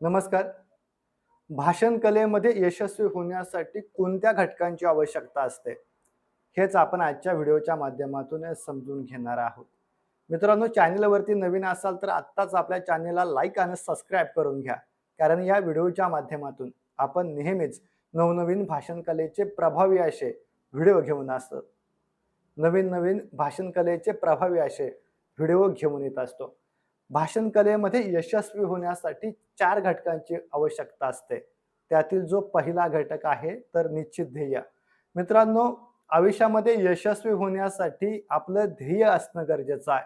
नमस्कार. भाषण कलेमध्ये यशस्वी होण्यासाठी कोणत्या घटकांची आवश्यकता असते? हेच आपण आजच्या व्हिडिओच्या माध्यमातून समजून घेणार आहोत. मित्रांनो चॅनलवरती नवीन असाल तर आत्ताच आपल्या चॅनलला लाईक आणि सबस्क्राईब करून घ्या. कारण या व्हिडिओच्या माध्यमातून आपण नेहमीच नवनवीन भाषण कलेचे प्रभावी असे व्हिडिओ घेऊन असतो नवीन नवीन भाषण कलेचे प्रभावी असे व्हिडिओ घेऊन येत असतो. भाषण कलेमध्ये यशस्वी होण्यासाठी चार घटकांची आवश्यकता असते. त्यातील जो पहिला घटक आहे तर निश्चित ध्येय. मित्रांनो आयुष्यामध्ये यशस्वी होण्यासाठी आपलं ध्येय असणं गरजेचं आहे.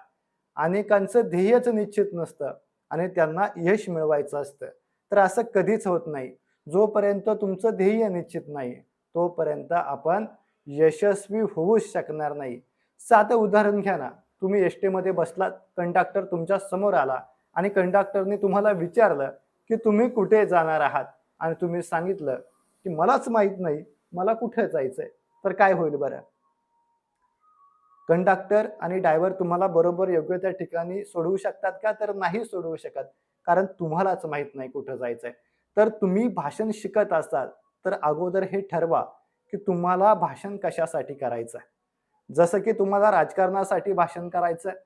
अनेकांचं ध्येयच निश्चित नसतं आणि त्यांना यश मिळवायचं असतं. तर असं कधीच होत नाही. जोपर्यंत तुमचं ध्येय निश्चित नाही तोपर्यंत आपण यशस्वी होऊच शकणार नाही. साधं उदाहरण घ्या ना. तुम्ही एस टीमध्ये बसलात कंडक्टर तुमच्यासमोर आला आणि कंडक्टरने तुम्हाला विचारलं की तुम्ही कुठे जाणार आहात? आणि तुम्ही सांगितलं की मलाच माहीत नाही मला कुठे जायचंय? तर काय होईल बरं? कंडक्टर आणि ड्रायव्हर तुम्हाला बरोबर योग्य त्या ठिकाणी सोडवू शकतात का? तर नाही सोडवू शकत कारण तुम्हालाच माहीत नाही कुठं जायचंय. तर तुम्ही भाषण शिकत असाल तर अगोदर हे ठरवा की तुम्हाला भाषण कशासाठी करायचं आहे जसं की तुम्हाला राजकारणासाठी भाषण करायचं आहे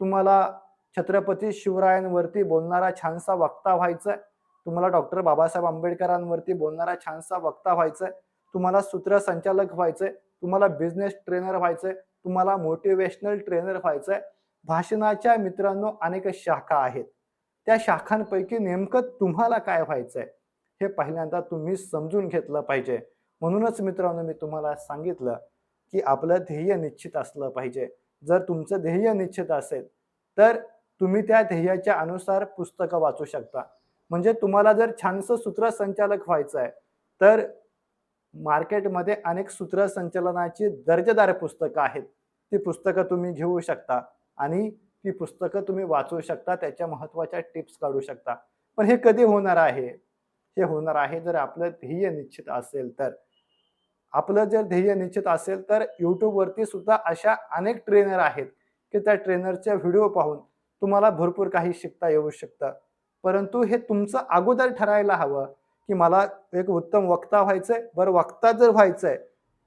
तुम्हाला छत्रपती शिवरायांवरती बोलणारा छानसा वक्ता व्हायचं आहे तुम्हाला डॉक्टर बाबासाहेब आंबेडकरांवरती बोलणारा छानसा वक्ता व्हायचं आहे तुम्हाला सूत्रसंचालक व्हायचंय तुम्हाला बिझनेस ट्रेनर व्हायचंय तुम्हाला मोटिवेशनल ट्रेनर व्हायचंय भाषणाच्या मित्रांनो अनेक शाखा आहेत. त्या शाखांपैकी नेमकं तुम्हाला काय व्हायचंय हे पहिल्यांदा तुम्ही समजून घेतलं पाहिजे. म्हणूनच मित्रांनो मी तुम्हाला सांगितलं की आपलं ध्येय निश्चित असलं पाहिजे. जर तुमचं ध्येय निश्चित असेल तर तुम्ही त्या ध्येयाच्या अनुसार पुस्तकं वाचू शकता. म्हणजे तुम्हाला जर छानसं सूत्रसंचालक व्हायचं आहे तर मार्केटमध्ये अनेक सूत्रसंचलनाची दर्जेदार पुस्तकं आहेत. ती पुस्तकं तुम्ही घेऊ शकता आणि ती पुस्तकं तुम्ही वाचू शकता त्याच्या महत्त्वाच्या टिप्स काढू शकता. पण हे कधी होणार आहे? हे होणार आहे जर आपलं ध्येय निश्चित असेल तर. आपलं जर ध्येय निश्चित असेल तर यूट्यूबवरती सुद्धा अशा अनेक ट्रेनर आहेत की त्या ट्रेनरच्या व्हिडिओ पाहून तुम्हाला भरपूर काही शिकता येऊ शकतं. परंतु हे तुमचं अगोदर ठरायला हवं की मला एक उत्तम वक्ता व्हायचंय बरं वक्ता जर व्हायचंय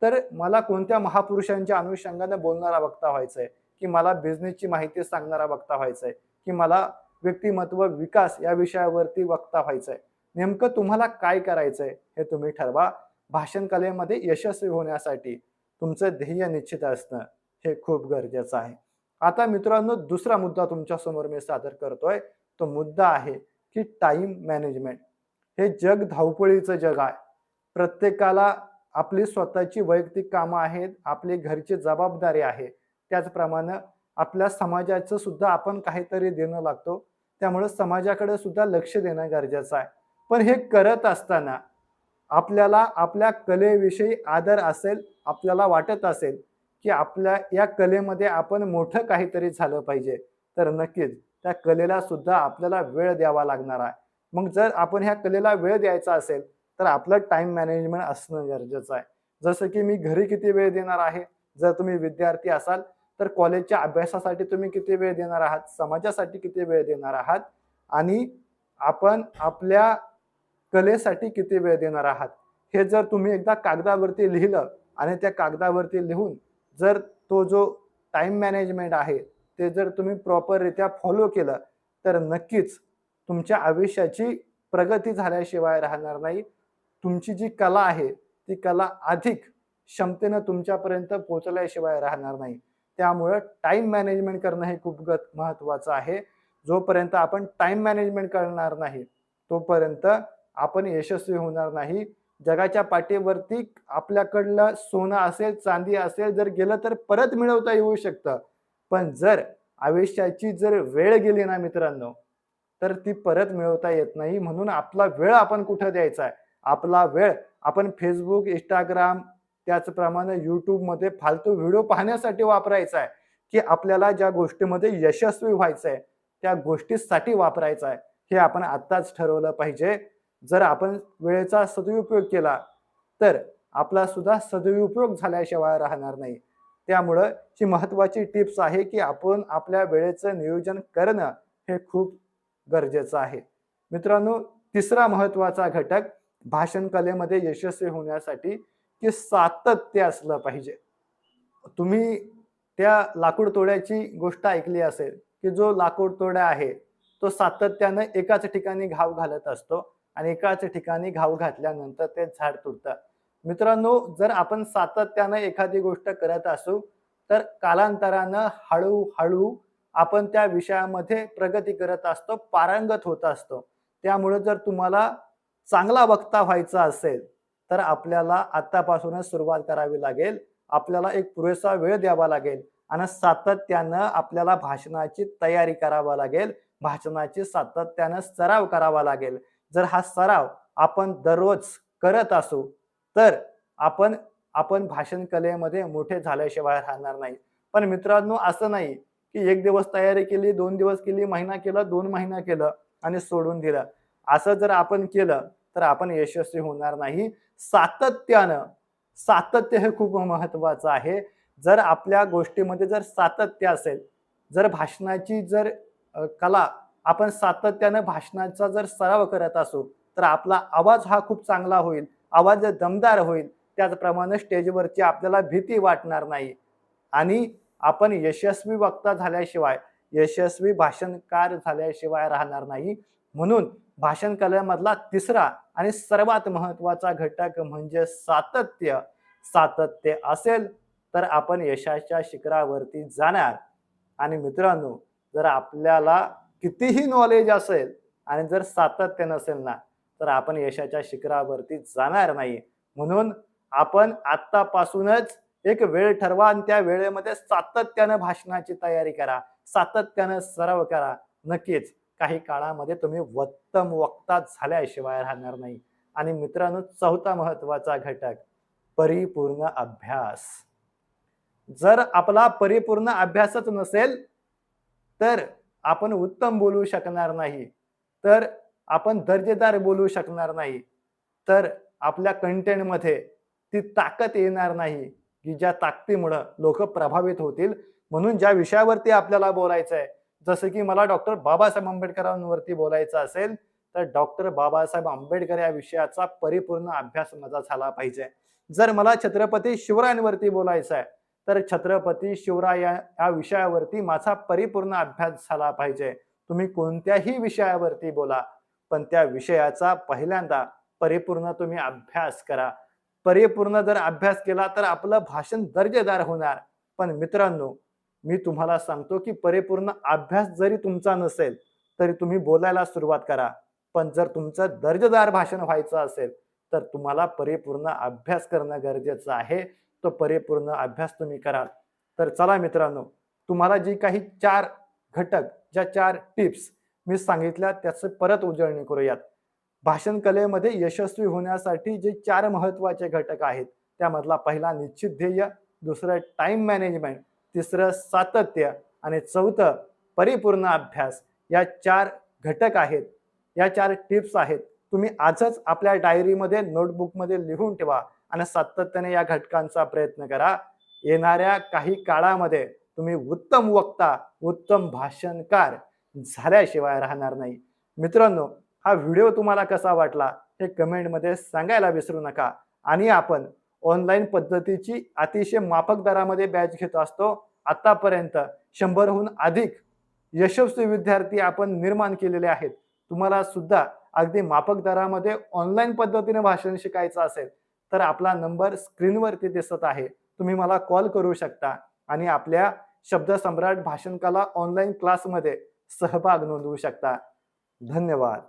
तर मला कोणत्या महापुरुषांच्या अनुषंगाने बोलणारा वक्ता व्हायचंय? की मला बिझनेसची माहिती सांगणारा वक्ता व्हायचंय? की मला व्यक्तिमत्व विकास या विषयावरती वक्ता व्हायचंय? नेमकं तुम्हाला काय करायचंय हे तुम्ही ठरवा. भाषण कलेमध्ये यशस्वी होण्यासाठी तुमचं ध्येय निश्चित असणं हे खूप गरजेचं आहे. आता मित्रांनो दुसरा मुद्दा तुमच्यासमोर मी सादर करतोय. तो मुद्दा आहे की टाइम मॅनेजमेंट हे जग धावपळीचं जग आहे. प्रत्येकाला आपली स्वतःची वैयक्तिक कामं आहेत आपली घरची जबाबदारी आहे. त्याचप्रमाणे आपल्या समाजाचं सुद्धा आपण काहीतरी देणं लागतो. त्यामुळे समाजाकडे सुद्धा लक्ष देणं गरजेचं आहे. पण हे करत असताना आपल्याला आपल्या कलेविषयी आदर असेल आपल्याला वाटत असेल की आपल्या या कलेमध्ये आपण मोठं काहीतरी झालं पाहिजे तर नक्कीच त्या कलेला सुद्धा आपल्याला वेळ द्यावा लागणार आहे. मग जर आपण ह्या कलेला वेळ द्यायचा असेल तर आपलं टाइम मॅनेजमेंट असणं गरजेचं आहे. जसं की मी घरी किती वेळ देणार आहे? जर तुम्ही विद्यार्थी असाल तर कॉलेजच्या अभ्यासासाठी तुम्ही किती वेळ देणार आहात? समाजासाठी किती वेळ देणार आहात? आणि आपण आपल्या कलेसाठी किती वेळ देणार आहात? हे जर तुम्ही एकदा कागदावरती लिहिलं आणि त्या कागदावरती लिहून जर तो जो टाइम मॅनेजमेंट आहे ते जर तुम्ही प्रॉपररित्या फॉलो केलं तर नक्कीच तुमच्या आयुष्याची प्रगती झाल्याशिवाय राहणार नाही. तुमची जी कला आहे ती कला अधिक क्षमतेनं तुमच्यापर्यंत पोहोचल्याशिवाय राहणार नाही. त्यामुळं टाइम मॅनेजमेंट करणं हे खूप गत महत्त्वाचं आहे. जोपर्यंत आपण टाइम मॅनेजमेंट करणार नाही तोपर्यंत आपण यशस्वी होणार नाही. जगाच्या पाठीवरती आपल्याकडलं सोनं असेल चांदी असेल जर गेलं तर परत मिळवता येऊ शकतं. पण जर आयुष्याची जर वेळ गेली ना मित्रांनो तर ती परत मिळवता येत नाही. म्हणून आपला वेळ आपण कुठं द्यायचा आहे? आपला वेळ आपण फेसबुक इंस्टाग्राम त्याचप्रमाणे यूट्यूबमध्ये फालतू व्हिडिओ पाहण्यासाठी वापरायचा आहे. की आपल्याला ज्या गोष्टीमध्ये यशस्वी व्हायचं आहे त्या गोष्टीसाठी वापरायचं आहे. हे आपण आत्ताच ठरवलं पाहिजे. जर आपण वेळेचा सदुपयोग केला तर आपला सुद्धा सदुपयोग झाल्याशिवाय राहणार नाही. त्यामुळं ही महत्वाची टिप्स आहे की आपण आपल्या वेळेचं नियोजन करणं हे खूप गरजेचं आहे. मित्रांनो तिसरा महत्त्वाचा घटक भाषण कलेमध्ये यशस्वी होण्यासाठी की सातत्य असलं पाहिजे. तुम्ही त्या लाकूड तोड्याची गोष्ट ऐकली असेल की जो लाकूड आहे तो सातत्यानं एकाच ठिकाणी घाव घालत असतो. आणि एकाच ठिकाणी घाव घातल्यानंतर ते झाड तुटतं मित्रांनो जर आपण सातत्यानं एखादी गोष्ट करत असू तर कालांतरानं हळूहळू आपण त्या विषयामध्ये प्रगती करत असतो पारंगत होत असतो. त्यामुळे जर तुम्हाला चांगला वक्ता व्हायचा असेल तर आपल्याला आत्तापासूनच सुरुवात करावी लागेल. आपल्याला एक पुरेसा वेळ द्यावा लागेल आणि सातत्यानं आपल्याला भाषणाची तयारी करावा लागेल. भाषणाची सातत्यानं सराव करावा लागेल. जर हा सराव आपण दररोज करत असू तर आपण आपण भाषण कलेमध्ये मोठे झाल्याशिवाय राहणार नाही. पण मित्रांनो असं नाही की एक दिवस तयारी केली दोन दिवस केली महिना केलं दोन महिना केलं आणि सोडून दिलं. असं जर आपण केलं तर आपण यशस्वी होणार नाही. सातत्यानं सातत्य हे खूप महत्वाचं आहे. जर आपल्या गोष्टीमध्ये जर सातत्य असेल जर भाषणाची जर कला आपण सातत्यानं भाषणाचा जर सराव करत असू तर आपला आवाज हा खूप चांगला होईल. आवाज दमदार होईल त्याचप्रमाणे स्टेजवरची आपल्याला भीती वाटणार नाही. आणि आपण यशस्वी वक्ता झाल्याशिवाय यशस्वी भाषणकार झाल्याशिवाय राहणार नाही. म्हणून भाषण कलेमधला तिसरा आणि सर्वात महत्त्वाचा घटक म्हणजे सातत्य. सातत्य असेल तर आपण यशाच्या शिखरावरती जाणार. आणि मित्रांनो जर आपल्याला कितीही नॉलेज असेल आणि जर सातत्य नसेल ना तर आपण यशाच्या शिखरावरती जाणार नाही. म्हणून आपण आत्तापासूनच एक वेळ ठरवा आणि त्या वेळेमध्ये सातत्यानं भाषणाची तयारी करा. सातत्यानं सराव करा. नक्कीच काही काळामध्ये तुम्ही उत्तम वक्ता झाल्याशिवाय राहणार नाही. आणि मित्रांनो चौथा महत्त्वाचा घटक परिपूर्ण अभ्यास. जर आपला परिपूर्ण अभ्यासच नसेल तर आपण उत्तम बोलू शकणार नाही तर आपण दर्जेदार बोलू शकणार नाही तर आपल्या कंटेंटमध्ये ती ताकद येणार नाही की ज्या ताकदीमुळं लोक प्रभावित होतील. म्हणून ज्या विषयावरती आपल्याला बोलायचं आहे जसं की मला डॉक्टर बाबासाहेब आंबेडकरांवरती बोलायचं असेल तर डॉक्टर बाबासाहेब आंबेडकर या विषयाचा परिपूर्ण अभ्यास माझा झाला पाहिजे. जर मला छत्रपती शिवरायांवरती बोलायचं आहे तर छत्रपती शिवराय या विषयावरती माझा परिपूर्ण अभ्यास झाला पाहिजे. तुम्ही कोणत्याही विषयावरती बोला पण त्या विषयाचा पहिल्यांदा परिपूर्ण तुम्ही अभ्यास करा. परिपूर्ण जर अभ्यास केला तर आपलं भाषण दर्जेदार होणार. पण मित्रांनो मी तुम्हाला सांगतो की परिपूर्ण अभ्यास जरी तुमचा नसेल तरी तुम्ही बोलायला सुरुवात करा. पण जर तुमचं दर्जेदार भाषण व्हायचं असेल तर तुम्हाला परिपूर्ण अभ्यास करणं गरजेचं आहे. तो परिपूर्ण अभ्यास तुम्ही कराल. तर चला मित्रांनो तुम्हाला जी काही चार घटक ज्या चार टिप्स मी सांगितल्या त्याचं परत उजळणी करूयात. भाषण कलेमध्ये यशस्वी होण्यासाठी जे चार महत्त्वाचे घटक आहेत त्यामधला पहिला निश्चित ध्येय दुसरं टाइम मॅनेजमेंट तिसरं सातत्य आणि चौथं परिपूर्ण अभ्यास. या चार घटक आहेत या चार टिप्स आहेत. तुम्ही आजच आपल्या डायरीमध्ये नोटबुकमध्ये लिहून ठेवा. आणि सातत्याने या घटकांचा प्रयत्न करा. येणाऱ्या काही काळामध्ये तुम्ही उत्तम वक्ता उत्तम भाषणकार झाल्याशिवाय राहणार नाही. मित्रांनो हा व्हिडिओ तुम्हाला कसा वाटला हे कमेंटमध्ये सांगायला विसरू नका. आणि आपण ऑनलाईन पद्धतीची अतिशय माफक दरामध्ये बॅच घेत असतो. आतापर्यंत शंभरहून अधिक यशस्वी विद्यार्थी आपण निर्माण केलेले आहेत. तुम्हाला सुद्धा अगदी माफक दरामध्ये ऑनलाईन पद्धतीने भाषण शिकायचं असेल तर आपला नंबर स्क्रीनवरती दिसत आहे. तुम्ही मला कॉल करू शकता आणि आपल्या शब्दसम्राट भाषण कला ऑनलाईन क्लासमध्ये सहभाग नोंदवू शकता. धन्यवाद.